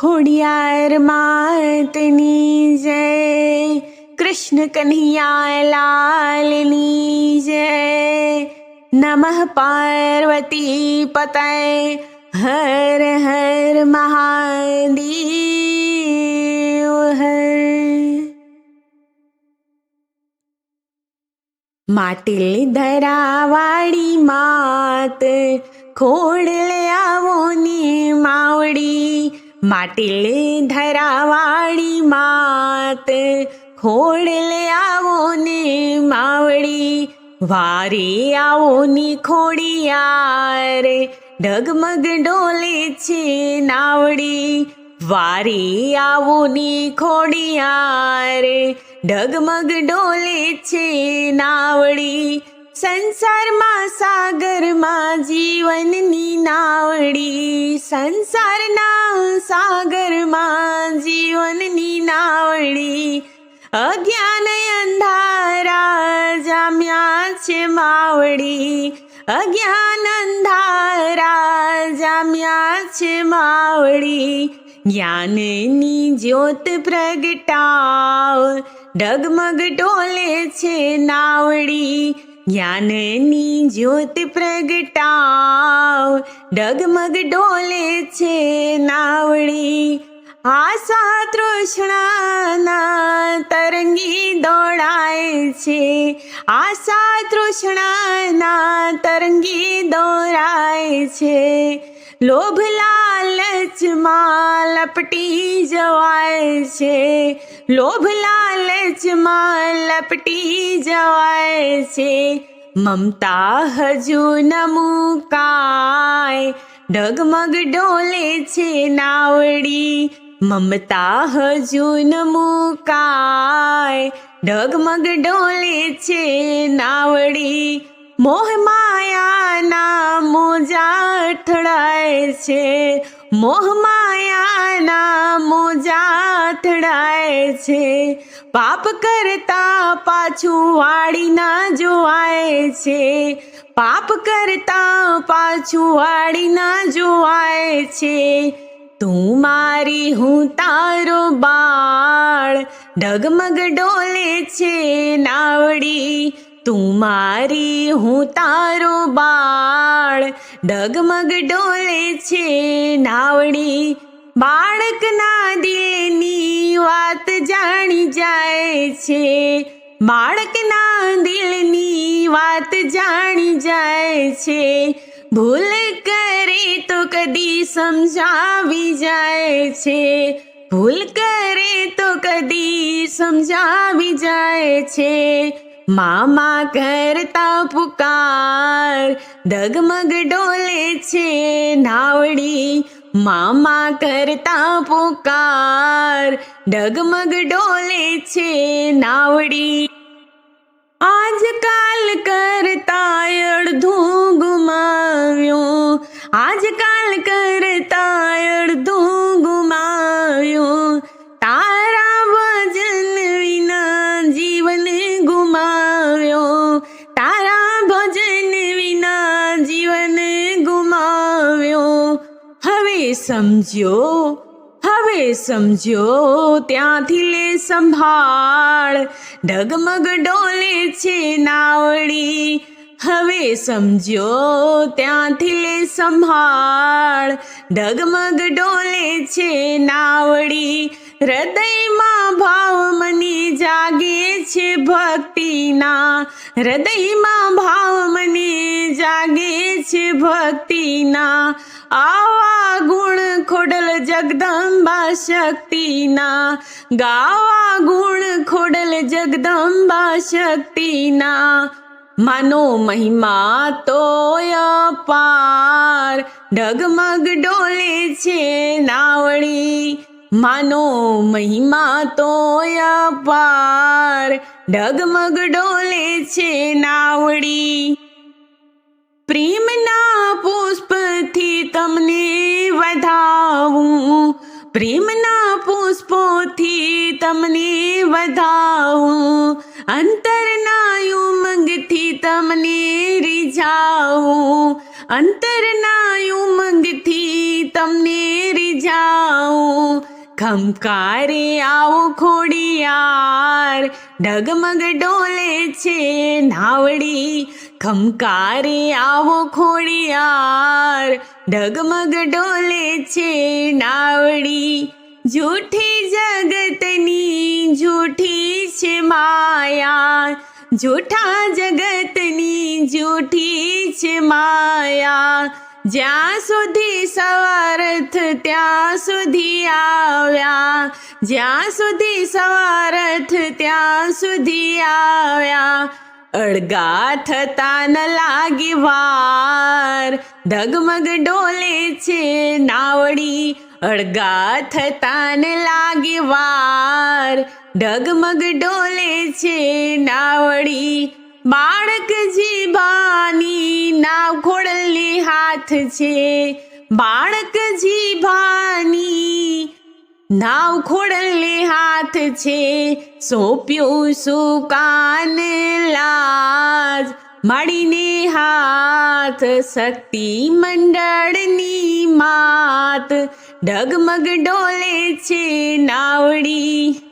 ખોડિયાર માતની જય. કૃષ્ણ કન્હૈયા લાલની જય. નમઃ પાર્વતી પતય. હર હર મહાદેવ હર. માટીલ ધરાવાળી માત ખોડલે આવો ની માવડી. માટીલ ધરાવાળી માત ખોડલે આવો ને માવડી, વારે આવો ની ખોડિયાર ડગમગ ડોલે છે નાવડી, વારે આવો ની ખોડિયાર ડગમગ ડોલે છે નાવડી સંસારમાં સાગરમાં જીવનની નાવડી. સંસારના સાગરમાં જીવનની નાવડી. અજ્ઞાન અંધારા જામ્યા છે માવડી. અજ્ઞાન અંધારા જામ્યા છે માવડી. જ્ઞાનની જ્યોત પ્રગટાવ, ડગમગ ડોલે છે નાવડી. જ્ઞાનની જ્યોત પ્રગટાવ, ડગમગ ડોલે છે નાવડી. આશા તૃષ્ણાના તરંગી દોડાય છે. આશા તૃષ્ણાના તરંગી દોરાય છે. લોભ લાલચમાં લપટી જવાય છે. લોભ લાલચમાં લપટી જવાય છે. મમતા હજુ નમુકાય. મુકાય ડગમગ ડોલે છે નાવડી. મમતા હજુ નમુકાય. મુકાય ડગમગ ડોલે છે નાવડી. મોહ માયાના છે. મોહ માયાના મોજા અથડાય છે. પાપ કરતા પાછું વાળી ના જોવાય છે. પાપ કરતા પાછું વાળી ના જોવાય છે. તું મારી હું તારો બાળ, ડગમગ ડોલે છે, નાવડી. તું મારી હું તારો બાળ ડગમગ ડોલે છે નાવડી. બાળકના દિલની વાત જાણી જાય છે. બાળકના દિલની વાત જાણી જાય છે. ભૂલ કરે તો કદી સમજાવી જાય છે. ભૂલ કરે તો કદી સમજાવી જાય છે. મામા કરતા પુકાર ડગમગ ડોલે છે નાવડી. મામા કરતા પુકાર ડગમગ ડોલે છે નાવડી. સમજ્યો? હવે સમજ્યો? ત્યાંથી લે સંભાળ. ડગમગ ડોલે છે નાવડી. હવે સમજ્યો? ત્યાંથી લે સંભાળ. ડગમગ ડોલે છે નાવડી. હૃદયમાં ભાવ મની જાગે છે ભક્તિના. હૃદયમાં ભાવ મની જાગે છે ભક્તિના. આવા ગુણ ખોડલ જગદંબા શક્તિના. ગાવા ગુણ ખોડલ જગદંબા શક્તિના. માનો મહિમા તોય પાર. ઢગમગ ડોલે છે નાવડી માનો મહિમા તોય પાર. ઢગમગ ડોલે છે નાવડી પ્રેમના પુષ્પથી તમને વધાવું. પ્રેમના પુષ્પોથી તમને વધાવું. અંતરના ઉમંગથી તમને રીઝાવું. અંતરના ઉમંગથી તમને રીઝાવું. ખમકારે આવો ખોડિયાર, ડગમગ ડોલે છે, નાવડી ખમકારે આવો ખોડિયાર ઢગમગ ડોલે છે નાવડી. જૂઠી જગતની જૂઠી છે માયા. જૂઠા જગતની જૂઠી છે માયા. જ્યાં સુધી સવારથ ત્યાં સુધી આવ્યા. જ્યાં સુધી સવારથ ત્યાં સુધી આવ્યા. અળગા થતા ન લાગી વાર. ધગમગ ડોલે છે નાવડી અળગા થતા ન લાગી વાર. ઢગમગ ડોલે છે નાવડી, બાળક જીભાની નાવ ખોડલી હાથ છે. બાળક જીભાની નાવ ખોડલે હાથ છે, સોંપ્યું સુકાન લાજ. મળીને હાથ શક્તિ મંડળની માત. ડગમગ ડોલે છે નાવડી.